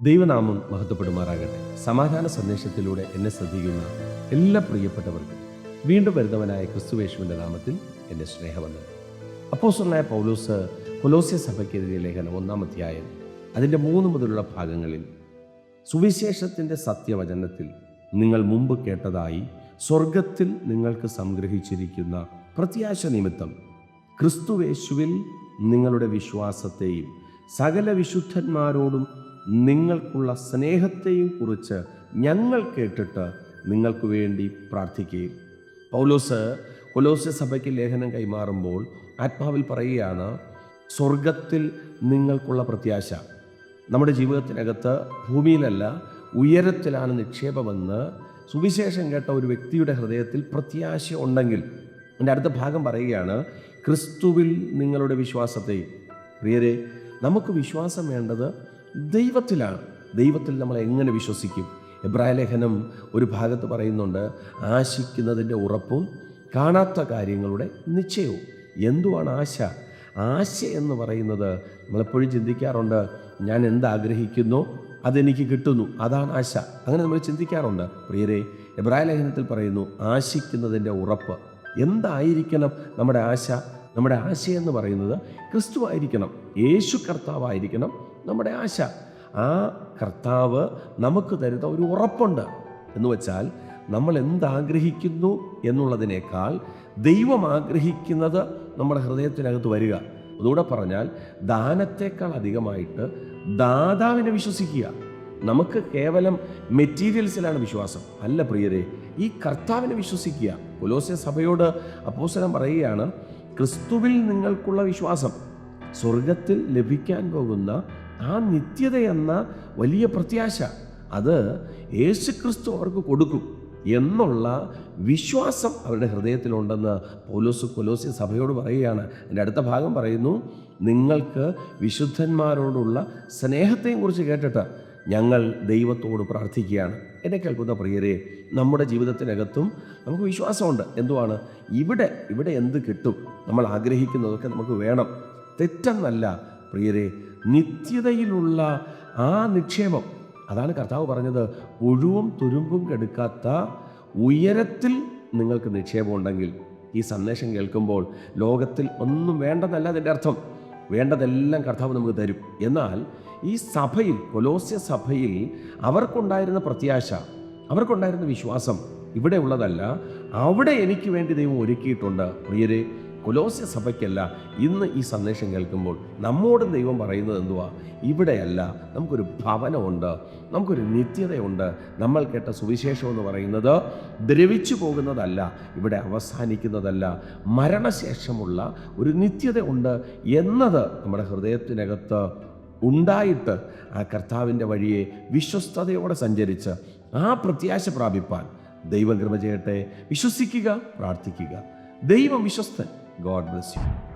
ദൈവനാമം മഹത്വപ്പെടുമാറാകട്ടെ. സമാധാന സന്ദേശത്തിലൂടെ എന്നെ ശ്രദ്ധിക്കുന്ന എല്ലാ പ്രിയപ്പെട്ടവർക്കും വീണ്ടും വരുന്നവനായ ക്രിസ്തുവേശുവിന്റെ നാമത്തിൽ എന്റെ സ്നേഹവന്ദനം. അപ്പോസ്റ്റലായ പൗലോസ് കൊലോസ്യ സഭയ്ക്കെതിരെ ലേഖനം ഒന്നാം അധ്യായം അതിന്റെ മൂന്ന് മുതലുള്ള ഭാഗങ്ങളിൽ സുവിശേഷത്തിന്റെ സത്യവചനത്തിൽ നിങ്ങൾ മുമ്പ് കേട്ടതായി സ്വർഗത്തിൽ നിങ്ങൾക്ക് സംഗ്രഹിച്ചിരിക്കുന്ന പ്രത്യാശ നിമിത്തം ക്രിസ്തുവേശുവിൽ നിങ്ങളുടെ വിശ്വാസത്തെയും സകല വിശുദ്ധന്മാരോടും നിങ്ങൾക്കുള്ള സ്നേഹത്തെയും കുറിച്ച് ഞങ്ങൾ കേട്ടിട്ട് നിങ്ങൾക്ക് വേണ്ടി പ്രാർത്ഥിക്കുകയും. പൗലോസ് കൊലോസ്യ സഭയ്ക്ക് ലേഖനം കൈമാറുമ്പോൾ ആത്മാവിൽ പറയുകയാണ് സ്വർഗത്തിൽ നിങ്ങൾക്കുള്ള പ്രത്യാശ നമ്മുടെ ജീവിതത്തിനകത്ത് ഭൂമിയിലല്ല ഉയരത്തിലാണ് നിക്ഷേപമെന്ന് സുവിശേഷം കേട്ട ഒരു വ്യക്തിയുടെ ഹൃദയത്തിൽ പ്രത്യാശ ഉണ്ടെങ്കിൽ എന്റെ അടുത്ത ഭാഗം പറയുകയാണ് ക്രിസ്തുവിൽ നിങ്ങളുടെ വിശ്വാസത്തെയും പ്രിയരെ നമുക്ക് വിശ്വാസം വേണ്ടത് ദൈവത്തിലാണ്. ദൈവത്തിൽ നമ്മൾ എങ്ങനെ വിശ്വസിക്കും? എബ്രായ ലേഖനം ഒരു ഭാഗത്ത് പറയുന്നുണ്ട് ആശിക്കുന്നതിന്റെ ഉറപ്പും കാണാത്ത കാര്യങ്ങളുടെ നിശ്ചയവും. എന്തുവാണ് ആശ? ആശ എന്ന് പറയുന്നത് നമ്മളെപ്പോഴും ചിന്തിക്കാറുണ്ട് ഞാൻ എന്താഗ്രഹിക്കുന്നു അതെനിക്ക് കിട്ടുന്നു അതാണ് ആശ. അങ്ങനെ നമ്മൾ ചിന്തിക്കാറുണ്ട്. പ്രിയരെ എബ്രായ ലേഖനത്തിൽ പറയുന്നു ആശിക്കുന്നതിന്റെ ഉറപ്പ്. എന്തായിരിക്കണം നമ്മുടെ ആശ? നമ്മുടെ ആശ എന്ന് പറയുന്നത് ക്രിസ്തു ആയിരിക്കണം യേശു കർത്താവായിരിക്കണം നമ്മുടെ ആശ. ആ കർത്താവ് നമുക്ക് തരുന്ന ഒരു ഉറപ്പുണ്ട്. എന്ന് വെച്ചാൽ നമ്മൾ എന്താഗ്രഹിക്കുന്നു എന്നുള്ളതിനേക്കാൾ ദൈവം ആഗ്രഹിക്കുന്നത് നമ്മുടെ ഹൃദയത്തിനകത്ത് വരിക. അതുകൂടെ പറഞ്ഞാൽ ദാനത്തേക്കാൾ അധികമായിട്ട് ദാതാവിനെ വിശ്വസിക്കുക. നമുക്ക് കേവലം മെറ്റീരിയൽസിലാണ് വിശ്വാസം. അല്ല പ്രിയരെ ഈ കർത്താവിനെ വിശ്വസിക്കുക. കൊലോസ്യ സഭയോട് അപ്പോസനം പറയുകയാണ് ക്രിസ്തുവിൽ നിങ്ങൾക്കുള്ള വിശ്വാസം സ്വർഗത്തിൽ ലഭിക്കാൻ പോകുന്ന ആ നിത്യത എന്ന വലിയ പ്രത്യാശ. അത് യേശുക്രിസ്തു അവർക്ക് കൊടുക്കും എന്നുള്ള വിശ്വാസം അവരുടെ ഹൃദയത്തിലുണ്ടെന്ന് പോലോസ് കൊലോസി സഭയോട് പറയുകയാണ്. എന്റെ അടുത്ത ഭാഗം പറയുന്നു നിങ്ങൾക്ക് വിശുദ്ധന്മാരോടുള്ള സ്നേഹത്തെയും കുറിച്ച് കേട്ടിട്ട് ഞങ്ങൾ ദൈവത്തോട് പ്രാർത്ഥിക്കുകയാണ്. എന്നെ കേൾക്കുന്ന പ്രിയരെ നമ്മുടെ ജീവിതത്തിനകത്തും നമുക്ക് വിശ്വാസമുണ്ട്. എന്തുവാണ്? ഇവിടെ ഇവിടെ എന്ത് കിട്ടും? നമ്മൾ ആഗ്രഹിക്കുന്നതൊക്കെ നമുക്ക് വേണം. തെറ്റെന്നല്ല പ്രിയരെ നിത്യതയിലുള്ള ആ നിക്ഷേപം. അതാണ് കർത്താവ് പറഞ്ഞത് ഒഴിവും തുരുമ്പും കെടുക്കാത്ത ഉയരത്തിൽ നിങ്ങൾക്ക് നിക്ഷേപം ഉണ്ടെങ്കിൽ. ഈ സന്ദേശം കേൾക്കുമ്പോൾ ലോകത്തിൽ ഒന്നും വേണ്ടതല്ല അതിന്റെ അർത്ഥം. വേണ്ടതെല്ലാം കർത്താവ് നമുക്ക് തരും. എന്നാൽ ഈ സഭയിൽ കൊലോസ്യ സഭയിൽ അവർക്കുണ്ടായിരുന്ന പ്രത്യാശ അവർക്കുണ്ടായിരുന്ന വിശ്വാസം ഇവിടെ ഉള്ളതല്ല അവിടെ എനിക്ക് വേണ്ടി ദൈവം ഒരുക്കിയിട്ടുണ്ട്. പ്രിയരെ കൊലോസ്യ സഭയ്ക്കല്ല ഇന്ന് ഈ സന്ദേശം കേൾക്കുമ്പോൾ നമ്മോട് ദൈവം പറയുന്നത് എന്തുവാ? ഇവിടെയല്ല നമുക്കൊരു ഭവനമുണ്ട് നമുക്കൊരു നിത്യതയുണ്ട്. നമ്മൾ കേട്ട സുവിശേഷം എന്ന് പറയുന്നത് ദ്രവിച്ചു പോകുന്നതല്ല ഇവിടെ അവസാനിക്കുന്നതല്ല മരണശേഷമുള്ള ഒരു നിത്യത ഉണ്ട് എന്നത് നമ്മുടെ ഹൃദയത്തിനകത്ത് ഉണ്ടായിട്ട് ആ കർത്താവിന്റെ വഴിയെ വിശ്വസ്തയോടെ സഞ്ചരിച്ച് ആ പ്രത്യാശ പ്രാപിപ്പാൻ ദൈവം ചെയ്യട്ടെ. വിശ്വസിക്കുക പ്രാർത്ഥിക്കുക. ദൈവം വിശ്വസ്തൻ. God bless you.